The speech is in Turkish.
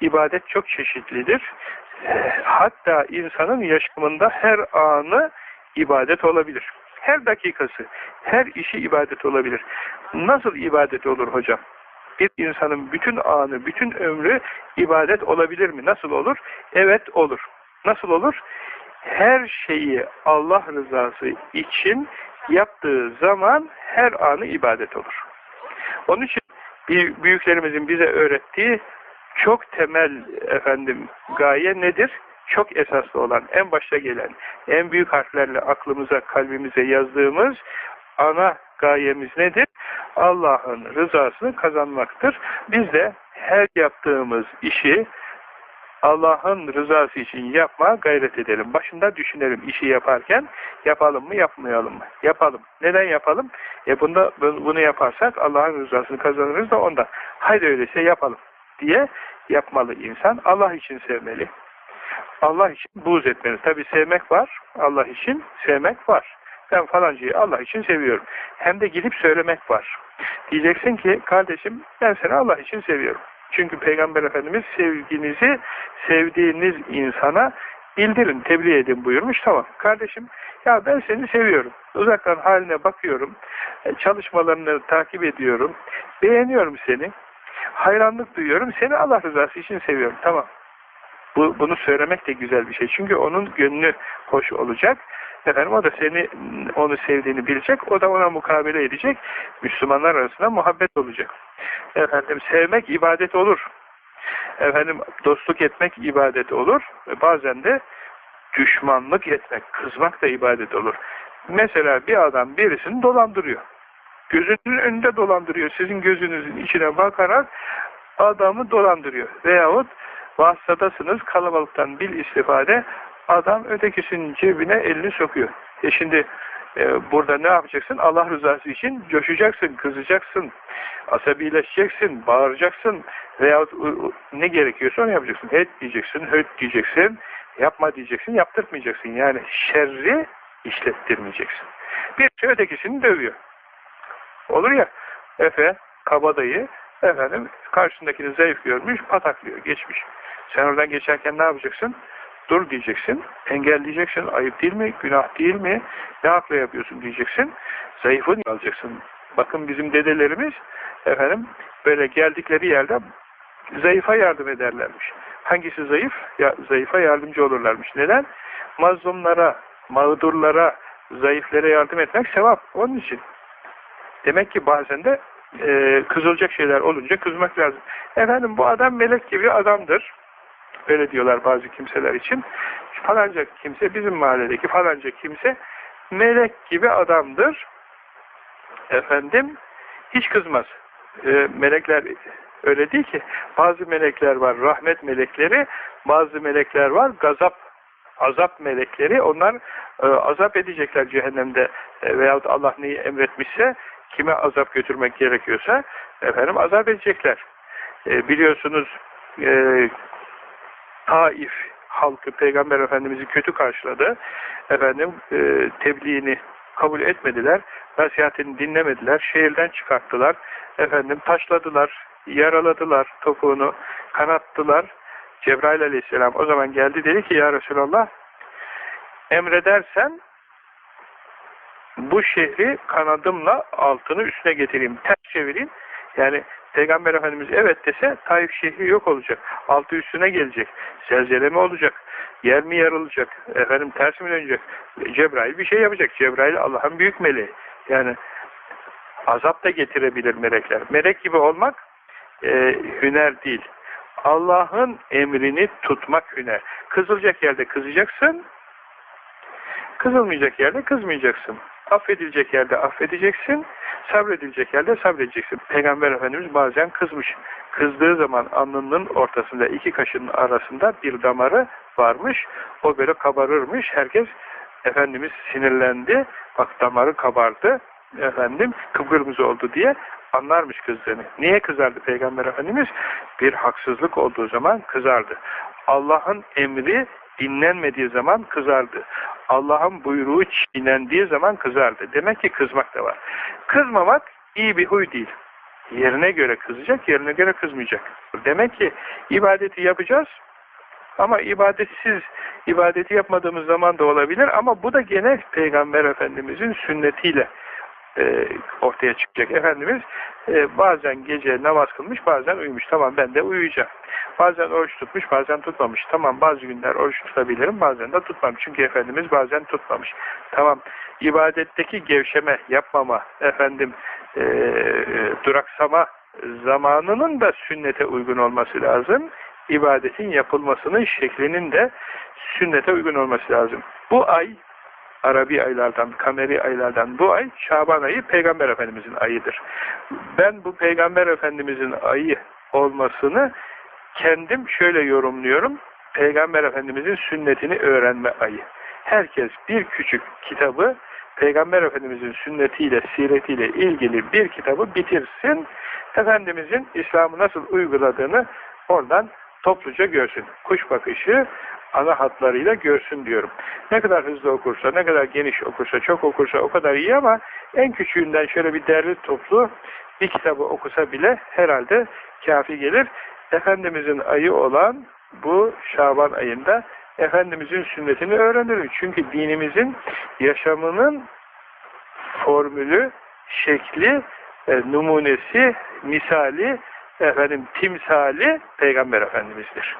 ibadet çok çeşitlidir. Hatta insanın yaşamında her anı ibadet olabilir. Her dakikası, her işi ibadet olabilir. Nasıl ibadet olur hocam? Bir insanın bütün anı, bütün ömrü ibadet olabilir mi? Nasıl olur? Evet olur. Nasıl olur? Her şeyi Allah rızası için yaptığı zaman her anı ibadet olur. Onun için büyüklerimizin bize öğrettiği çok temel efendim gaye nedir? Çok esaslı olan, en başta gelen, en büyük harflerle aklımıza, kalbimize yazdığımız ana gayemiz nedir? Allah'ın rızasını kazanmaktır. Biz de her yaptığımız işi Allah'ın rızası için yapmaya gayret edelim. Başında düşünelim işi yaparken yapalım mı yapmayalım mı? Yapalım. Neden yapalım? E bunda, bunu yaparsak Allah'ın rızasını kazanırız da ondan. Haydi öyleyse yapalım diye yapmalı insan. Allah için sevmeli. Allah için buğz etmeli. Tabi sevmek var. Allah için sevmek var. Ben falancayı Allah için seviyorum. Hem de gidip söylemek var. Diyeceksin ki kardeşim ben seni Allah için seviyorum. Çünkü Peygamber Efendimiz sevginizi sevdiğiniz insana bildirin, tebliğ edin buyurmuş. Tamam kardeşim ya ben seni seviyorum. Uzaktan haline bakıyorum. e, Çalışmalarını takip ediyorum. Beğeniyorum seni. Hayranlık duyuyorum. Seni Allah rızası için seviyorum. Tamam. Bu, bunu söylemek de güzel bir şey. Çünkü onun gönlü hoş olacak. Efendim o da seni onu sevdiğini bilecek. O da ona mukabele edecek. Müslümanlar arasında muhabbet olacak. Efendim sevmek ibadet olur. Efendim dostluk etmek ibadet olur. Bazen de düşmanlık etmek, kızmak da ibadet olur. Mesela bir adam birisini dolandırıyor. Gözünün önünde dolandırıyor. Sizin gözünüzün içine bakarak adamı dolandırıyor. Veyahut vasıtadasınız kalabalıktan bil istifade adam ötekisinin cebine elini sokuyor. E şimdi e, burada ne yapacaksın? Allah rızası için coşacaksın, kızacaksın, asabileşeceksin, bağıracaksın veyahut ne gerekiyorsa onu yapacaksın. Et diyeceksin, höt diyeceksin, yapma diyeceksin, yaptırmayacaksın. Yani şerri işlettirmeyeceksin. Bir şey ötekisini dövüyor. Olur ya, Efe, kabadayı, efendim, karşındakini zayıf görmüş, pataklıyor, geçmiş. Sen oradan geçerken ne yapacaksın? Dur diyeceksin, engelleyeceksin, ayıp değil mi, günah değil mi, ne hakla yapıyorsun diyeceksin, zayıfını alacaksın. Bakın bizim dedelerimiz, efendim, böyle geldikleri yerde zayıfa yardım ederlermiş. Hangisi zayıf? Ya, zayıfa yardımcı olurlarmış. Neden? Mazlumlara, mağdurlara, zayıflere yardım etmek sevap. Onun için. Demek ki bazen de e, kızılacak şeyler olunca kızmak lazım. Efendim bu adam melek gibi adamdır. Öyle diyorlar bazı kimseler için. Falanca kimse, bizim mahalledeki falanca kimse melek gibi adamdır. Efendim, hiç kızmaz. E, melekler öyle değil ki. Bazı melekler var, rahmet melekleri, bazı melekler var, gazap, azap melekleri. Onlar e, azap edecekler cehennemde e, veyahut Allah neyi emretmişse, kime azap götürmek gerekiyorsa, efendim azap edecekler. E, biliyorsunuz, e, Taif halkı Peygamber Efendimiz'i kötü karşıladı. Efendim e, tebliğini kabul etmediler. Nasihatini dinlemediler. Şehirden çıkarttılar. Efendim taşladılar, yaraladılar topuğunu, kanattılar. Cebrail aleyhisselam o zaman geldi dedi ki ya Resulallah emredersen bu şehri kanadımla altını üstüne getireyim. Ters çevireyim. Yani Peygamber Efendimiz evet dese Taif şehri yok olacak. Altı üstüne gelecek. Zelzele mi olacak? Yer mi yarılacak? Efendim ters mi dönecek? Cebrail bir şey yapacak. Cebrail Allah'ın büyük meleği. Yani azap da getirebilir melekler. Melek gibi olmak e, hüner değil. Allah'ın emrini tutmak hüner. Kızılacak yerde kızacaksın, kızılmayacak yerde kızmayacaksın. Affedilecek yerde affedeceksin, sabredilecek yerde sabredeceksin. Peygamber Efendimiz bazen kızmış. Kızdığı zaman alnının ortasında iki kaşının arasında bir damarı varmış. O böyle kabarırmış. Herkes Efendimiz sinirlendi. Bak damarı kabardı. Efendim kıpkırmızı oldu diye anlarmış kızdığını. Niye kızardı Peygamber Efendimiz? Bir haksızlık olduğu zaman kızardı. Allah'ın emri dinlenmediği zaman kızardı. Allah'ın buyruğu çiğnendiği zaman kızardı. Demek ki kızmak da var. Kızmamak iyi bir huy değil. Yerine göre kızacak, yerine göre kızmayacak. Demek ki ibadeti yapacağız ama ibadetsiz, ibadeti yapmadığımız zaman da olabilir ama bu da gene Peygamber Efendimizin sünnetiyle e, ortaya çıkacak. Efendimiz e, bazen gece namaz kılmış, bazen uyumuş. Tamam ben de uyuyacağım. Bazen oruç tutmuş, bazen tutmamış. Tamam bazı günler oruç tutabilirim, bazen de tutmam. Çünkü Efendimiz bazen tutmamış. Tamam ibadetteki gevşeme, yapmama, efendim e, duraksama zamanının da sünnete uygun olması lazım. İbadetin yapılmasının şeklinin de sünnete uygun olması lazım. Bu ay Arabi aylardan, kameri aylardan bu ay Şaban ayı Peygamber Efendimizin ayıdır. Ben bu Peygamber Efendimizin ayı olmasını kendim şöyle yorumluyorum. Peygamber Efendimizin sünnetini öğrenme ayı. Herkes bir küçük kitabı Peygamber Efendimizin sünnetiyle, siretiyle ilgili bir kitabı bitirsin. Efendimizin İslam'ı nasıl uyguladığını oradan topluca görsün. Kuş bakışı ana hatlarıyla görsün diyorum. Ne kadar hızlı okursa, ne kadar geniş okursa, çok okursa o kadar iyi ama en küçüğünden şöyle bir derli toplu bir kitabı okusa bile herhalde kafi gelir. Efendimizin ayı olan bu Şaban ayında Efendimizin sünnetini öğreniriz. Çünkü dinimizin yaşamının formülü, şekli, e, numunesi, misali, efendim timsali Peygamber Efendimiz'dir.